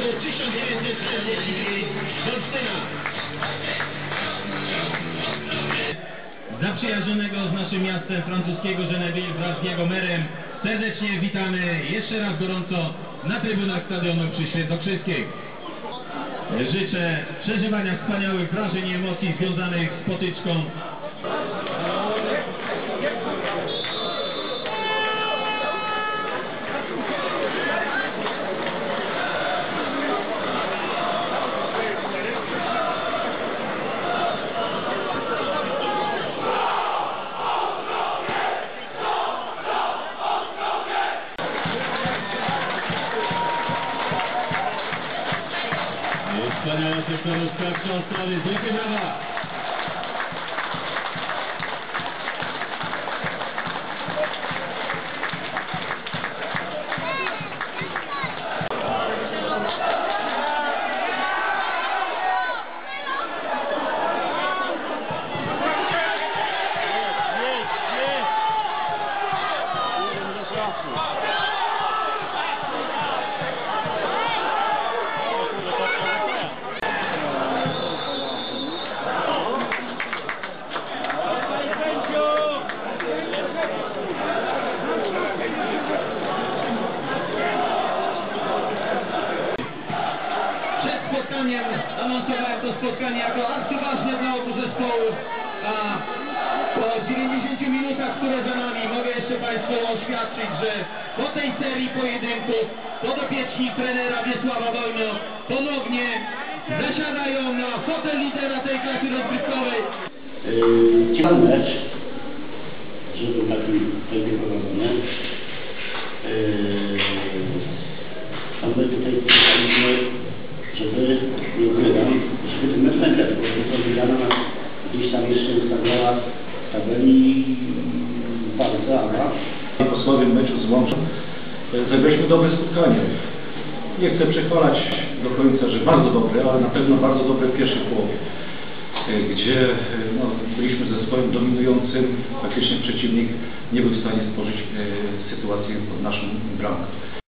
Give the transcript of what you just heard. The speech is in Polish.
1945 z Olsztyna. Zaprzyjaźnionego z naszym miastem francuskiego Geneville wraz z jego merem serdecznie witamy jeszcze raz gorąco na trybunach stadionu przy Świętokrzyskiej. Życzę przeżywania wspaniałych wrażeń i emocji związanych z potyczką Wspaniała ciekawość od strony Dziękiewicza. Thank you. Spotkaniem anonsowałem to spotkanie jako arcyważne dla obu zespołów, a po 90 minutach, które za nami, mogę jeszcze Państwu oświadczyć, że po tej serii pojedynków podopieczni trenera Wiesława Wojno ponownie zasiadają na fotel lidera tej klasy rozgrywkowej. Ciekawy mecz, że był taki pięknie prowadzony. Yy, a my tutaj żeby, mecz wygrać, bo to Widziana gdzieś tam jeszcze ustawiała w tabeli bardzo, ale po słabym meczu z Łomżą e, zagraliśmy dobre spotkanie. Nie chcę przechwalać do końca, że bardzo dobre, ale na pewno bardzo dobre w pierwszej połowie, e, gdzie e, no, byliśmy zespołem dominującym, faktycznie przeciwnik nie był w stanie stworzyć sytuacji pod naszą bramką.